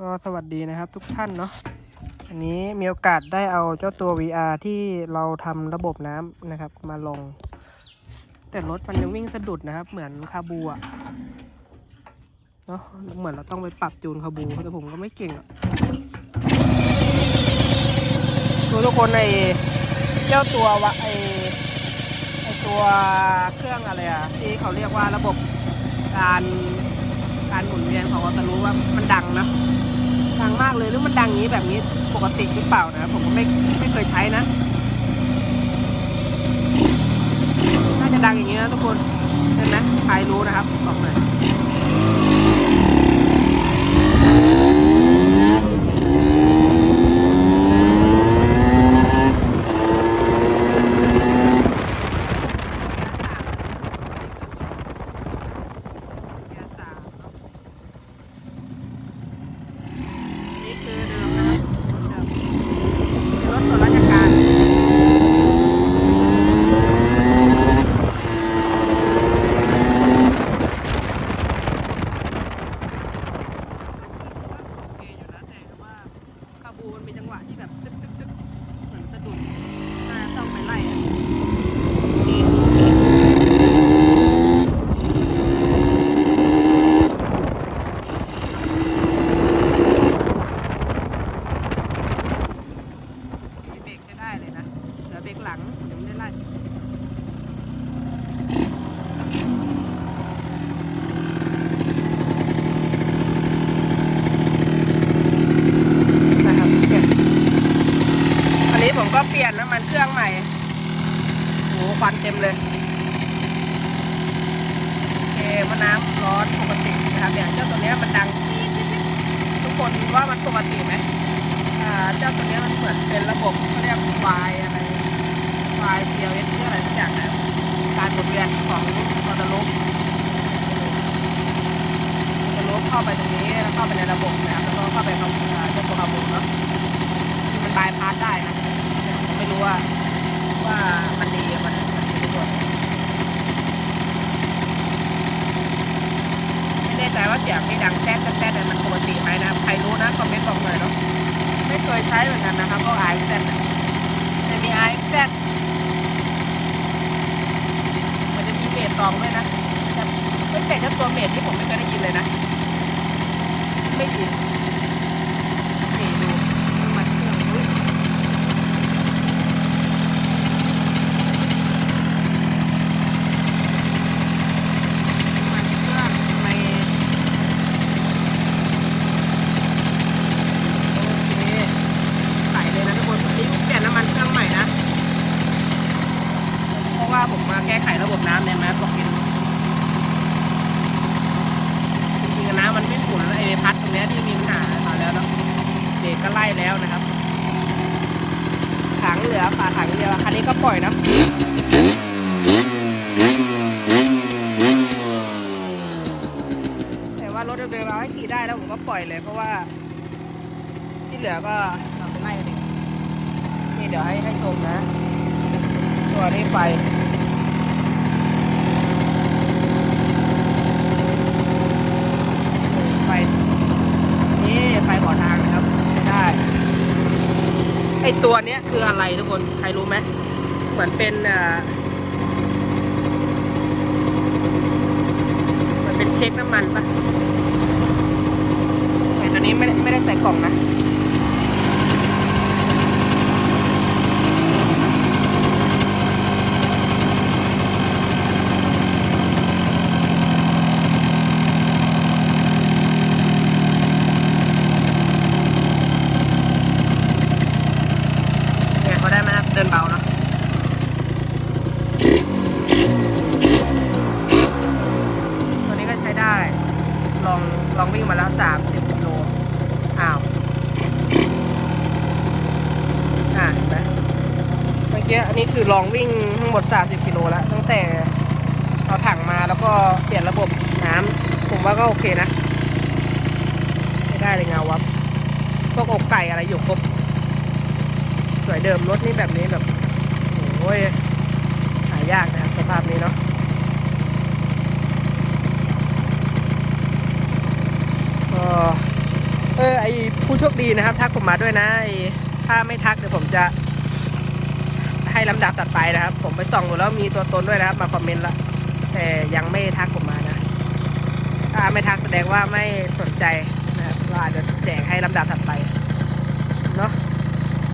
ก็สวัสดีนะครับทุกท่านเนาะอันนี้มีโอกาสได้เอาเจ้าตัว VR ที่เราทำระบบน้ำนะครับ มาลง แต่รถมันยังวิ่งสะดุดนะครับ เหมือนคาบูอะเนาะเหมือนเราต้องไปปรับจูนคาบูแต่ผมก็ไม่เก่งอะดูทุกคนในเจ้าตัววะไอไอตัวเครื่องอะไรอะที่เขาเรียกว่าระบบการการหมุนเวียนของวัตรู้ว่ามันดังนะ ดังมากเลยหรือมันดังอย่างนี้แบบนี้ปกติหรือเปล่านะ ผมก็ไม่ไม่เคยใช้นะ น่าจะดังอย่างนี้นะทุกคนเห็นไหมใครรู้นะครับบอกหน่อยนี่คือเดิมนะครับรถเดิมเป็นรถส่วนราชการ โอเคอยู่นะแต่ว่าคาบูมันมีจังหวะที่แบบตึ๊กตึ๊กตึ๊กเหมือนสะดุดน่าจะต้องไปไล่อะมีเบรกใช้ได้เลยนะเหลือเบรกหลังยังไม่ได้ไล่นะครับเปลี่ยนอันนี้ ผมก็เปลี่ยนน้ำมันเครื่องใหม่โหควันเต็มเลยโอเคมะน้ำร้อนปกตินะครับเนี่ยเจ้าตัวเนี้ยมันดังจี๊ดจี๊ดจี๊ดทุกคนว่ามันปกติไหมอ่าเจ้าตัวเนี้ยมันเหมือนเป็นระบบเขาเรียกวายอะไรวายเทียวเอสอะไรสักอย่างนะการหมุนเวียนของมอเตอร์ลุกมอเตอร์ลุกเข้าไปตรงนี้แล้วเข้าไปในระบบนะครับแล้วก็เข้าไปเข้าอ่าเจ้าตัวร์บูเนาะที่มันบายพาสได้นะ ว่าว่ามันดีมันมันดีทุกคนไม่แน่ใจว่าเสียงที่ดังแซ่ดแซ่ดเนี่ยมันปกติไหมนะใครรู้นะคอมเมนต์บอกหน่อยเนาะไม่เคยใช้เหมือนกันนะครับก็ไอแซ่ดจะมีไอแซ่ดมันจะมีเมดตองด้วยนะแต่แต่เจ้าตัวเมดที่ผมไม่เคยได้ยินเลยนะ ไม่ยินดูน้ำมันเครื่องอุ๊ย มันเครื่องในโอเคใส่เลยนะทุกคนนี่เปลี่ยนน้ำมันเครื่องใหม่นะ เพราะว่าผมมาแก้ไขระบบน้ำเนี่ยนะบอกกินจริงๆอะน้ำมันไม่หมุนไอ้พัดตรงเนี้ยที่มีปัญหามาแล้วเนาะเด็กก็ไล่แล้วนะครับถัง เหลือฝาถังเดียวคันนี้ก็ปล่อยเนาะแต่ว่ารถเดิมๆเราให้ขี่ได้แล้วผมก็ปล่อยเลยเพราะว่า ที่เหลือก็เราไปไล่กันเองนี่เดี๋ยวให้ให้ชมนะ ตัวนี้ไฟไฟ นี่ไฟขอทางนะครับใช้ได้ ไอตัวเนี้ยคืออะไรทุกคน ใครรู้ไหมเหมือนเป็นอ่ามันเป็นเช็คน้ำมันปะแต่ตัวนี้ไม่ได้ไม่ได้ใส่กล่องนะ เนี่ย เดินเบาเนาะตัวนี้ก็ใช้ได้ ลองลองวิ่งมาแล้วสามสิบกิโลอ้าวอ่าเห็นไหมเมื่อกี้อันนี้คือลองวิ่งทั้งหมด 30กิโลแล้ว ตั้งแต่เอาถังมาแล้วก็เปลี่ยนระบบน้ำผมว่าก็โอเคนะใช้ได้เลยเงาวับพวกอกไก่อะไรอยู่ครบ สวยเดิมรถนี่แบบนี้แบบโอ้ยหายากนะครับสภาพนี้เนาะเออไอผู้โชคดีนะครับ ทักผมมาด้วยนะไอถ้าไม่ทักเดี๋ยวผมจะ ให้ลำดับตัดไปนะครับ ผมไปส่องดูแล้วมีตัวตนด้วยนะครับ มาคอมเมนต์ละแต่ยังไม่ทักผมมานะ ถ้าไม่ทักแสดงว่าไม่สนใจนะครับเราอาจจะแจกให้ลำดับถัดไปเนาะ